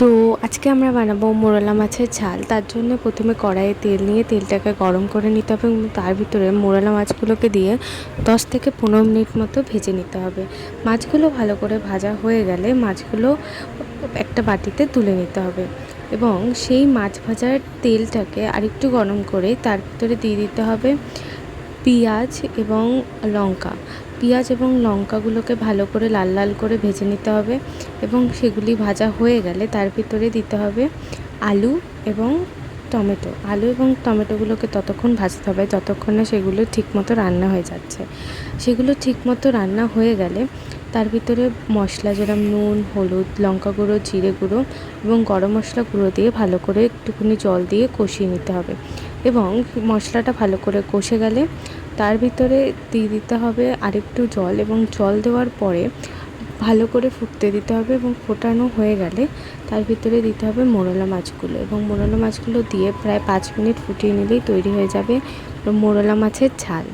তো আজকে আমরা বানাবো মোরলা মাছের ঝাল। তার জন্য প্রথমে কড়াইয়ে তেল নিয়ে তেলটাকে গরম করে নিতে হবে এবং তার ভিতরে মোরলা মাছগুলোকে দিয়ে দশ থেকে পনেরো মিনিট মতো ভেজে নিতে হবে। মাছগুলো ভালো করে ভাজা হয়ে গেলে মাছগুলো একটা বাটিতে তুলে নিতে হবে এবং সেই মাছ ভাজার তেলটাকে আরেকটু গরম করে তার ভিতরে দিয়ে দিতে হবে পেঁয়াজ এবং লঙ্কা। পেঁয়াজ এবং লঙ্কাগুলোকে ভালো করে লাল লাল করে ভেজে নিতে হবে এবং সেগুলি ভাজা হয়ে গেলে তার ভিতরে দিতে হবে আলু এবং টমেটো। আলু এবং টমেটোগুলোকে ততক্ষণ ভাজতে হবে যতক্ষণ না সেগুলো ঠিকমতো রান্না হয়ে যাচ্ছে। সেগুলো ঠিকমতো রান্না হয়ে গেলে তার ভিতরে মশলা যেরকম নুন, হলুদ, লঙ্কা গুঁড়ো, জিরে গুঁড়ো এবং গরম মশলা গুঁড়ো দিয়ে ভালো করে একটুখানি জল দিয়ে কষিয়ে নিতে হবে। এবং মশলাটা ভালো করে কষে গেলে তার ভিতরে দিয়ে দিতে হবে আরেকটু জল এবং জল দেওয়ার পরে ভালো করে ফুটতে দিতে হবে এবং ফোটানো হয়ে গেলে তার ভিতরে দিতে হবে মোরলা মাছগুলো এবং মোরলা মাছগুলো দিয়ে প্রায় পাঁচ মিনিট ফুটিয়ে নিলেই তৈরি হয়ে যাবে মোরলা মাছের ঝাল।